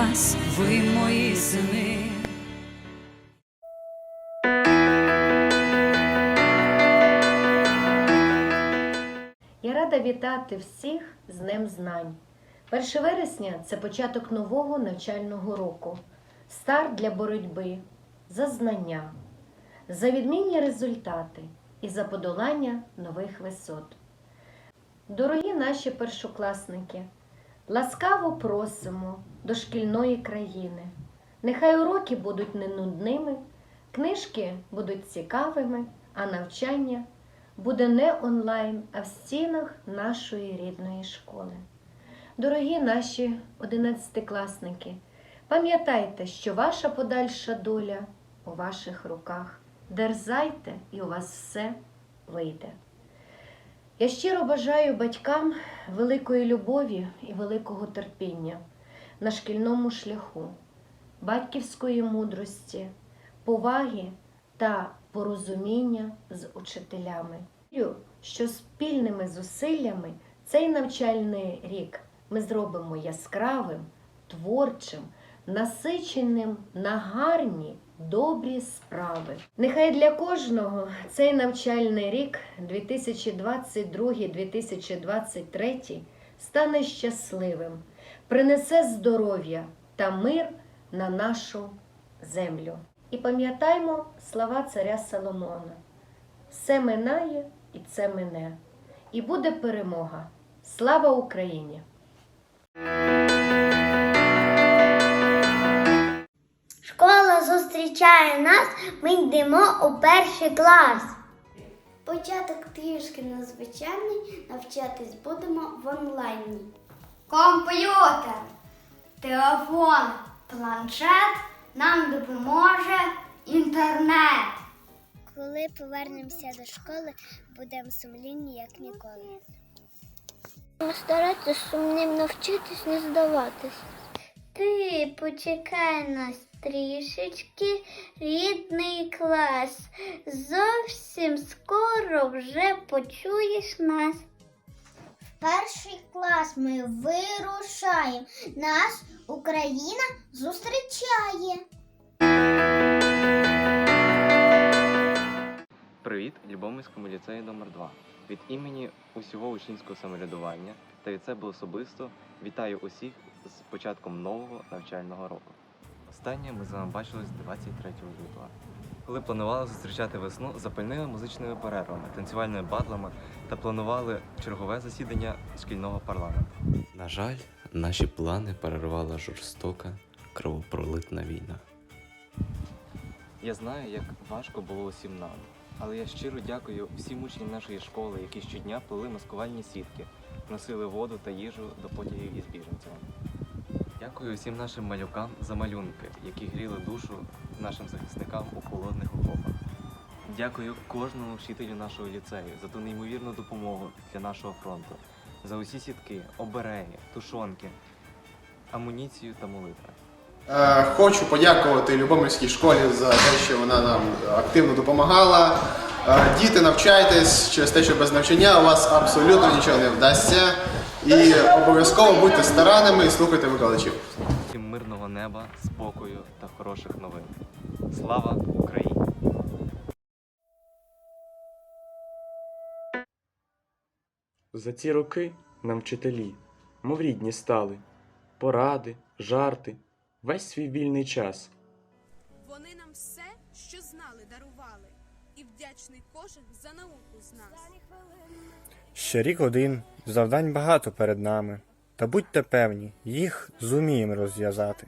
вас, ви мої сини. Я рада вітати всіх з Днем Знань. 1 вересня це початок нового навчального року, старт для боротьби за знання, за відмінні результати і за подолання нових висот. Дорогі наші першокласники, ласкаво просимо до шкільної країни. Нехай уроки будуть не нудними, книжки будуть цікавими, а навчання буде не онлайн, а в стінах нашої рідної школи. Дорогі наші одинадцятикласники, пам'ятайте, що ваша подальша доля у ваших руках. Дерзайте, і у вас все вийде. Я щиро бажаю батькам великої любові і великого терпіння на шкільному шляху, батьківської мудрості, поваги та порозуміння з учителями. Вірю, що спільними зусиллями цей навчальний рік ми зробимо яскравим, творчим, насиченим на гарні, добрі справи. Нехай для кожного цей навчальний рік 2022-2023 стане щасливим, принесе здоров'я та мир на нашу землю. І пам'ятаймо слова царя Соломона: все минає і це мине, і буде перемога. Слава Україні! Зустрічає нас, ми йдемо у перший клас. Початок трішки незвичайний, навчатись будемо в онлайні. Комп'ютер, телефон, планшет нам допоможе інтернет. Коли повернемося до школи, будемо сумлінні, як ніколи. Старатися сумнівно вчитись, не здаватись. Ти почекай нас трішечки, рідний клас. Зовсім скоро вже почуєш нас. Перший клас ми вирушаємо. Нас Україна зустрічає. Привіт Любомирському ліцею номер 2 Від імені усього учнівського самоврядування та від себе особисто вітаю усіх з початком нового навчального року. Останнє ми з вами бачились 23 лютого, коли планували зустрічати весну запальними музичними перервами, танцювальними батлами та планували чергове засідання шкільного парламенту. На жаль, наші плани перервала жорстока кровопролитна війна. Я знаю, як важко було усім нам, але я щиро дякую всім учням нашої школи, які щодня плели маскувальні сітки, носили воду та їжу до потягів із біженцями. Дякую всім нашим малюкам за малюнки, які гріли душу нашим захисникам у холодних окопах. Дякую кожному вчителю нашого ліцею за ту неймовірну допомогу для нашого фронту, за усі сітки, обереги, тушонки, амуніцію та молитви. Е, Хочу подякувати Любомирській школі за те, що вона нам активно допомагала. Е, Діти, навчайтесь через те, що без навчання у вас абсолютно нічого не вдасться. І обов'язково будьте старанними і слухайте викладачів. Всім мирного неба, спокою та хороших новин. Слава Україні! За ці роки нам вчителі, мов рідні стали, поради, жарти, весь свій вільний час. Вони нам все, що знали, дарували, і вдячний кожен за науку з нас. Ще рік один, завдань багато перед нами. Та будьте певні, їх зуміємо розв'язати.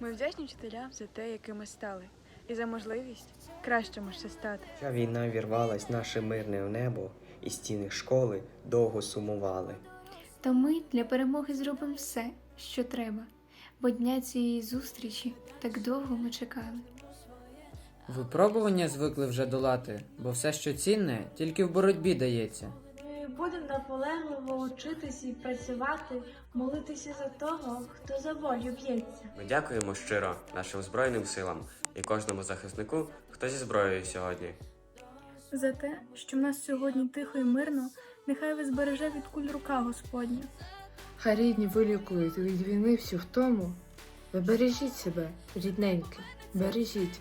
Ми вдячні вчителям за те, якими стали, і за можливість кращими ще стати. Ця війна вірвалась наше мирне небо, і стіни школи довго сумували. Та ми для перемоги зробимо все, що треба, бо дня цієї зустрічі так довго ми чекали. Випробування звикли вже долати, бо все, що цінне, тільки в боротьбі дається. Ми будемо наполегливо вчитись і працювати, молитися за того, хто за волю б'ється. Ми дякуємо щиро нашим Збройним силам і кожному захиснику, хто зі зброєю сьогодні. За те, що в нас сьогодні тихо і мирно, нехай ви збереже від куль рука Господня. Хай рідні вилікують від війни всю втому. Ви бережіть себе, рідненькі, бережіть.